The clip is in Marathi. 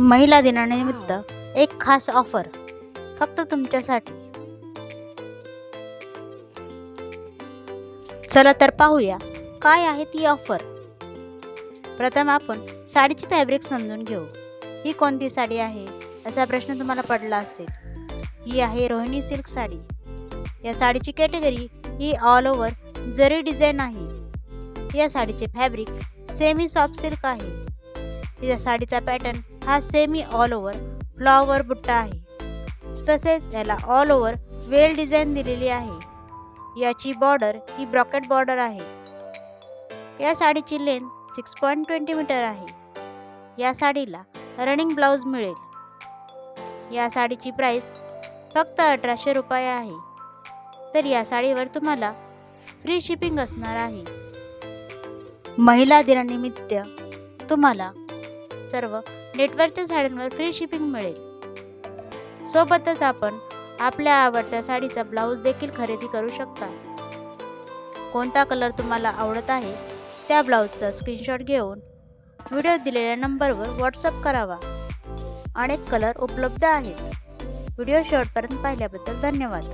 महिला दिनानिमित्त एक खास ऑफर फक्त तुमच्यासाठी. चला तर पाहूया काय आहे ती ऑफर प्रथम आपण साडीची फॅब्रिक समजून घेऊ. ही कोणती साडी आहे? असा प्रश्न तुम्हाला पडला असेल. ही आहे रोहिणी सिल्क साडी. या साडीची कॅटेगरी ही ऑल ओव्हर जरी डिझाईन आहे. या साडीचे फॅब्रिक सेमी सॉफ्ट सिल्क आहे. या साडीचा पॅटर्न हा semi all over flower butta आहे. तसेच याला ऑल ओव्हर वेल डिझाईन दिलेली आहे. याची बॉर्डर ही ब्रॉकेट बॉर्डर आहे. या साडीची length six point twenty metre आहे. या साडीला रनिंग ब्लाऊज मिळेल. या साडीची प्राईस फक्त अठराशे रुपये आहे. तर या साडीवर तुम्हाला फ्री शिपिंग असणार आहे. महिला दिनानिमित्त तुम्हाला सर्व नेटवर्कच्या साड्यांवर फ्री शिपिंग मिळेल. सोबतच आपण आपल्या आवडत्या साडीचा ब्लाऊज देखील खरेदी करू शकता. कोणता कलर तुम्हाला आवडत आहे त्या ब्लाऊजचा स्क्रीनशॉट घेऊन व्हिडिओ दिलेल्या नंबरवर व्हॉट्सअप करावा. अनेक कलर उपलब्ध आहेत. व्हिडिओ शॉर्टपर्यंत पाहिल्याबद्दल धन्यवाद.